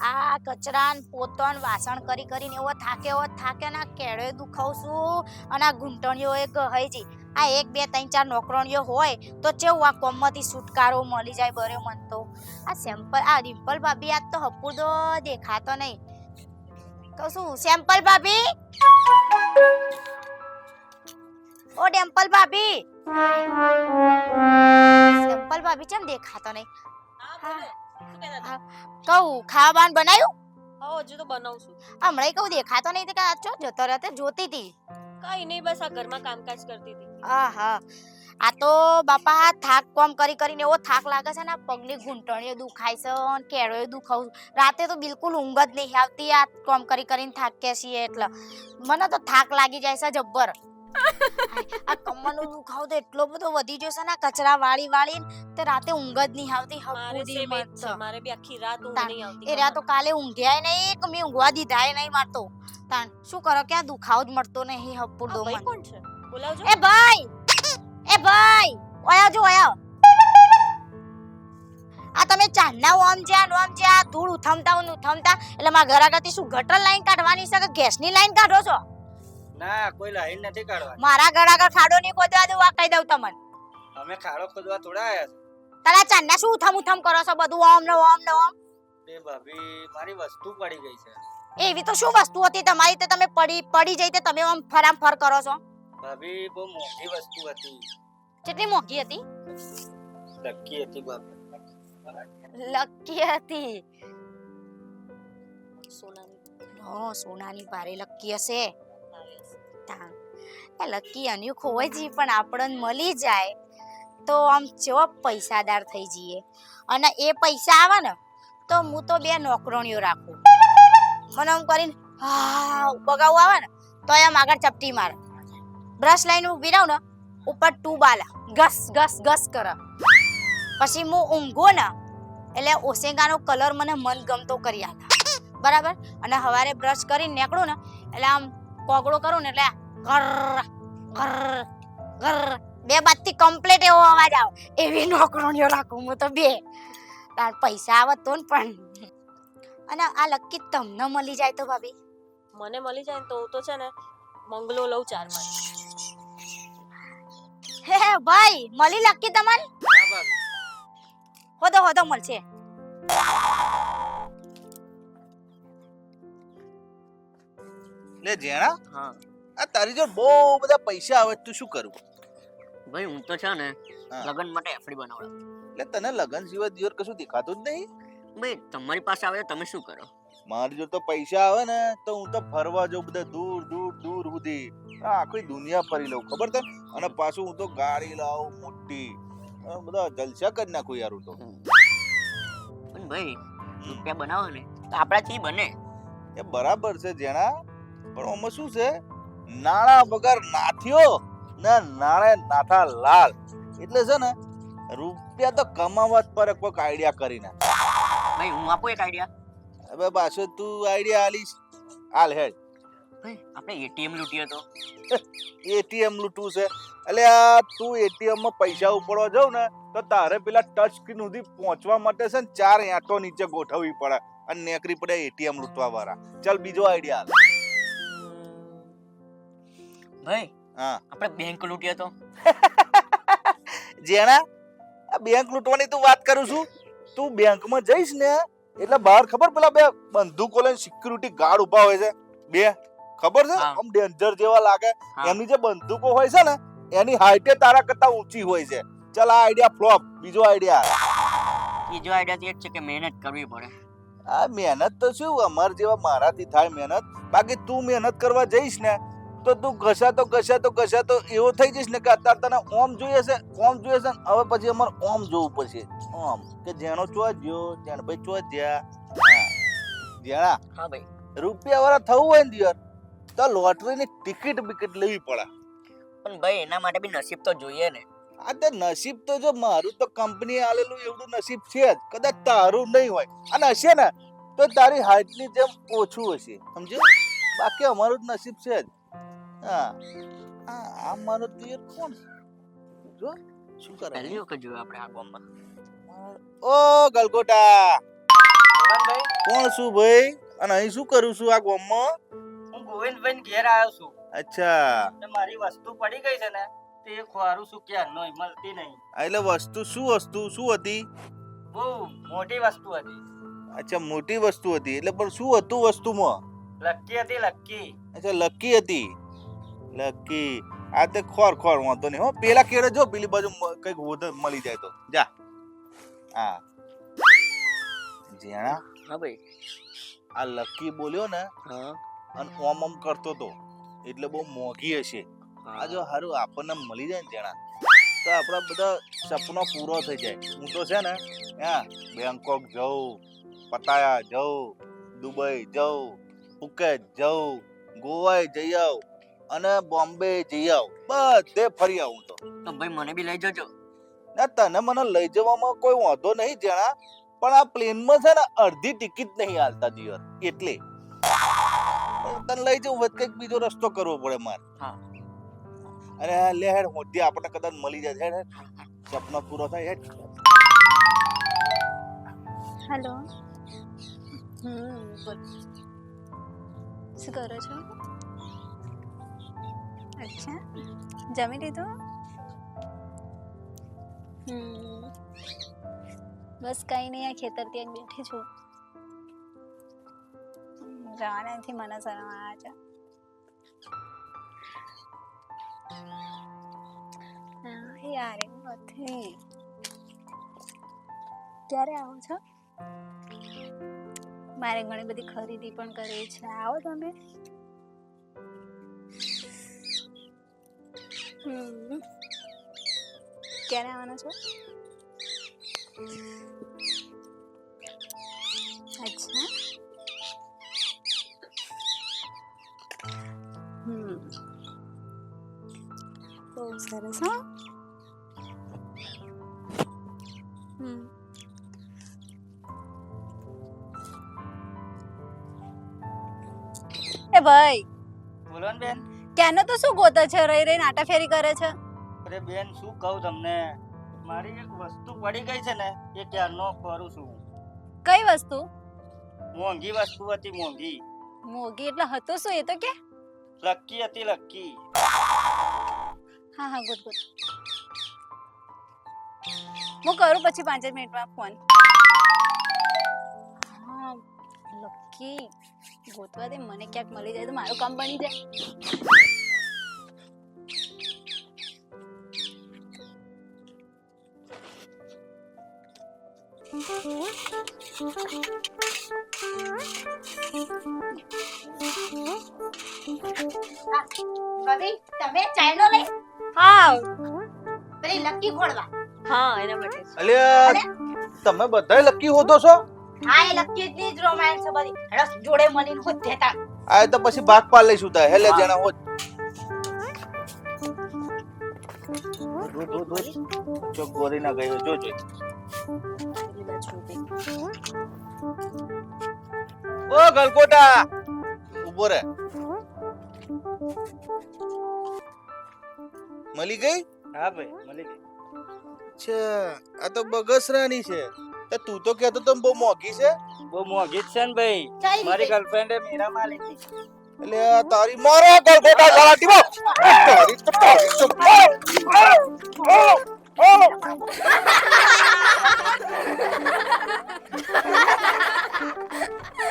આ કચરા ને પોતો વાસણ કરી કરીને એવો થાકે એવો થાકે ને કેળે દુખાવ છું અને આ ઘૂંટણીઓ એક હઈજી આ એક, બે, ત્રણ, ચાર નોકરણીઓ હોય તો ચેવું આ કોમમાંથી છુટકારો મળી જાય બરે મન તો. આ સેમ્પલ, આ ડિમ્પલ ભાભી આજ તો હપુદો દેખાતો નહીં. કહું શું સેમ્પલ ભાભી? ઓ ડિમ્પલ ભાભી? સેમ્પલ ભાભી ચમ દેખાતો નહીં? હા. કહું ખાવાનું બનાવ્યું હા હજુ તો બનાવું છું હમણાં કહું દેખાતો નહીં કે આજો જતો રહેતો જોતી હતી કઈ નહીં બસ આ ઘરમાં કામકાજ કરતી હતી. આહા આ તો બાપા થાક કોમ કરી કરીને એવો થાક લાગે છે ને પગની ઘૂંટણીઓ દુખાય છે અને કેળોએ દુખાવું રાતે તો બિલકુલ ઊંઘ જ નહીં આવતી આ કોમ કરી કરીને થાક્યા છીએ એટલે. મને તો થાક લાગી જાય છે જબ્બર. આ કમરનો દુખાવો તો એટલો બધો વધી ગયો છે ને કચરા વાળી વાળી તે રાતે ઊંઘ જ નહીં આવતી જ મત મારે બી આખી રાત ઊંઘ નહીં આવતી એ રાત તો કાલે ઊંઘ્યાય નહીં એક મેં ઊંઘવા દીધાય નહીં મારતો. તાણ શું કરો કે આ દુખાવ જ મળતો નહીં હપુડો ભાઈ કોણ છે? બોલાવજો. એ ભાઈ એ ભાઈ ઓયા જો ઓયા. આ તમે ચાંદના ઓમ જ્યાં ઓમ જ્યાં ધૂળ ઉથમતા ઉથમતા એટલે મારા ઘર આગળથી શું ગટર લાઈન કાઢવાની છે કે ગેસની લાઈન કાઢો છો? ના કોઈ લાઈન નથી કાઢવા મારા ઘર આગળ ખાડો નહીં ખોદવા દઉં આ કહી દઉં તમને. અમે ખાડો ખોદવા થોડા આયા તારા ચાંદના શું ઉથમ ઉથમ કરો છો બધું ઓમ ને ઓમ ને ઓમ? એ ભાભી મારી વસ્તુ પડી ગઈ છે. એવી તો શું વસ્તુ હતી તમારી? તે તમે પડી પડી જઈ તે તમે આમ ફરામ ફર કરો છો. ભાભી બહુ મોંઘી વસ્તુ હતી. કેટલી મોંઘી હતી? લકી હતી ભાભી. લકી હતી. સોનાની હા સોનાની ભારે લકી હશે. છે. લકી અન્યુ ખોવાઈ જઈએ પણ આપણને મળી જાય તો આમ જેવો પૈસાદાર થઈ જઈએ. અને એ પૈસા આવે ને, તો હું તો બે નોકરણીઓ રાખું. મને આમ કરીને, હા બગાવું આવે ને, તો એમ આગળ ચપટી મારે. બ્રશ લઈને ઊભી રહું ને, ઉપર ટૂબ આલે ઘસ ઘસ ઘસ કરે. પછી હું ઊંઘો ને, એટલે ઓસેંગાનો કલર મને મનગમતો કરી આલા. બરાબર? અને સવારે બ્રશ કરીને નીકળું ને, એટલે આમ કોગળો કરું ને, એટલે ઘર કર કર બે બાજથી કમ્પ્લીટ એવો અવાજ આવે. એવી નોકરણીઓ રાખું હું તો બે. તાર પૈસા આવત તો ને પણ. અને આ લકી તમને મળી જાય તો ભાભી. મને મળી જાય ને તો હું તો છે ને બંગલો લઉં ચાર પાંચ હે ભાઈ મળી લકી તમને? હોદો હોદો મળશે. લે જેણા હા. આ તારી જોડે બહુ બધા પૈસા આવે તું શું કરું? ભાઈ હું તો છે ને લગન માટે એફડી બનાવડાવ એટલે તને લગન સિવાય દિવસ કશું દેખાતું જ નહીં? ભાઈ તમારી પાસે આવે તમે શું કરો? મારી જોડે તો પૈસા આવે ને તો હું તો ફરવા જાઉં બધા દૂર દૂર દૂર સુધી. આ આખી દુનિયા ફરી લઉં ખબર તને અને પાછું હું તો ગાડી લાવું મોટી. બધા જલસા કરી નાખું યાર હું તો. પણ ભાઈ રૂપિયા બનાવો ને તો આપણાથી બને. એ બરાબર છે જેણા પણ આમાં શું છે? નાણા વગર નાથ્યો ને નાણે નાથા લાલ એટલે છે ને રૂપિયા તો કમાવા જ પડે કોઈક આઈડિયા કરીને. ભાઈ હું આપું એક આઈડિયા હવે પાછો તું આઈડિયા આલીશ. હાલ હેડ. આપણે એટીએમ લૂંટીએ તો. એટીએમ લૂંટવું છે. એટલે આ તું એટીએમમાં પૈસા ઉપાડવા જાવ ને તો તારે પેલા ટચ સ્ક્રીન સુધી પહોંચવા માટે છે ને ચાર આંટો નીચે ગોઠવવી પડે. અને નેકરી પડે એટીએમ લૂંટવા વાળા ચાલ બીજો આઈડિયા ભાઈ હા. આપણે બેંક લૂંટીએ તો. જેણા આ બેંક લૂંટવાની તું વાત કરું છું. તું બેંકમાં જઈશ ને એટલે બહાર ખબર પેલા બે બંદૂકો લઈને સિક્યુરિટી ગાર્ડ ઊભા હોય છે. બે ખબર છે? આમ ડેન્જર જેવા લાગે. એમની જે બંદૂકો હોય છે ને એની હાઈટે તારા કરતા ઊંચી હોય છે. ચાલ આ આઈડિયા ફ્લોપ બીજો આઈડિયા બીજો આઈડિયા એ છે કે મહેનત કરવી પડે. આ મહેનત તો શું? અમાર જેવા મારાથી થાય મહેનત. બાકી તું મહેનત કરવા જઈશ ને તો તું ઘસાતો ઘસાતો ઘસાતો એવો થઈ જઈશ ને કે અત્યારે તને ઓમ જોઈએ છે ઓમ જોઈએ છે હવે પછી અમારે ઓમ જોવું પડશે. ઓમ કે જેનો ચો જ્યો જેણ ભાઈ ચો જ્યા. હા. જેણા હા ભાઈ. રૂપિયા વાળા થવું હોય ને દિયર તો લોટરીની ટિકિટ બિકિટ લેવી પડે. પણ ભાઈ એના માટે બી નસીબ તો જોઈએ ને. આ તે નસીબ તો જો મારું તો કંપનીએ આલેલું એવડું નસીબ છે જ કદાચ તારું નહીં હોય. અને હશે ને તો તારી હાઈટની જેમ ઓછું હશે. સમજ્યું? બાકી અમારું જ નસીબ છે જ. હા. આ આ મારો તીર કોણ? જો શું કરે? પહેલી વખત જોયો આપણે આ ગામમાં. ઓ ગલગોટા! કોણ છું ભાઈ? અને અહીં શું કરું છું આ ગામમાં? હું ગોવિંદભાઈ ઘેર આવ્યો છું. અચ્છા. મારી વસ્તુ પડી ગઈ છે ને તે ખોરું છું ક્યારનો મળતી નહીં. એટલે વસ્તુ શું વસ્તુ? શું હતી? બહુ મોટી વસ્તુ હતી. અચ્છા મોટી વસ્તુ હતી. એટલે પણ શું હતું વસ્તુમાં? લક્કી હતી લક્કી અચ્છા લક્કી હતી. લકી. આ તે ખોર ખોર વાંધો નહીં હો. પેલા કેળે જો પેલી બાજુ કંઈક વધુ મળી જાય તો. જા. હા. જેણા હા ભાઈ. આ લકી બોલ્યો ને હા. અને ઓમ ઓમ કરતો તો. એટલે બહુ મોંઘી હશે. આ જો હારું આપણને મળી જાય ને જેણા તો આપણા બધા સપનો પૂરો થઈ જાય. હું તો છે ને હા બેંકોક જઉં પતાયા જઉં દુબઈ જઉં ફુકેત જઉં ગોવા જઈ આવું. અને બોમ્બે જઈ આવું. બધે ફરી આવું તો. તો ભાઈ મને બી લઈ જજો. ના તને મને લઈ જવામાં કોઈ વાંધો નહીં જણા પણ આ પ્લેનમાં છે ને અડધી ટિકિટ નહીં હાલતા દિયર એટલે. તને લઈ જવું વચ્ચે કંઈક બીજો રસ્તો કરવો પડે મારે. હા. અરે લે હેડ મોટી આપણને કદાચ મળી જાય. હેડ હેડ. સપનો પૂરો થાય હેડ. હેલો. હમ બોલ. શું કરો છો? અચ્છા. જમી લીધું? બસ કઈ નહીં આ ખેતર ત્યાં બેઠી છું. જવાના નથી મને શરમ આવે છે. યાર એમ નથી. ક્યારે આવો છો? મારે ઘણી બધી ખરીદી પણ કરવી છે. આવો તમે. ક્યારે આવવાના છો? અચ્છા. હમ. બહુ સરસ હા. હમ. એ ભાઈ. બોલો ને બેન. ક્યાંનો તો શું ગોતો છે? રહી રહી નાટા ફેરી કરે છે? અરે બેન શું કહું તમને? મારી એક વસ્તુ પડી ગઈ છે ને એ ક્યારનો કરું છું. કઈ વસ્તુ? મોંઘી વસ્તુ હતી મોંઘી. મોંઘી એટલે હતો શું? એ તો કે? લક્કી હતી લક્કી હા હા ગુડ ગુડ. હું કરું પછી પાંચ જ મિનિટમાં ફોન? હા લકી. ગોતવા દે મને ક્યાંક મળી જાય તો મારું કામ બની જાય. ભાભી તમે ચાઇનો લઈ. હા પેલી લકી ખોળવા. હા એના માટે અલ્યા તમે બધાય લકી હોતો છો? હા એ લકી ની જ રોમાન્સ છે બધી. રસ જોડે મળીને ખુદ દેતા આ તો પછી ભાગ પાડ લઈશું તાય હેલે જણા હોત. જો ગોરી ના ગયો જો જો. ઓ ગલકોટા. ઊભો રે. મળી ગઈ? હા ભાઈ મળી ગઈ. છે આ તો બગસરાની છે. તો તું તો કહેતો તો બહુ મોંઘી છે. બહુ મોંઘી છે ને ભાઈ. મારી ગર્લફ્રેન્ડે મેરા માં લીધી એટલે તારી મારો ગલગોટા સાલા ટીબો તારી તો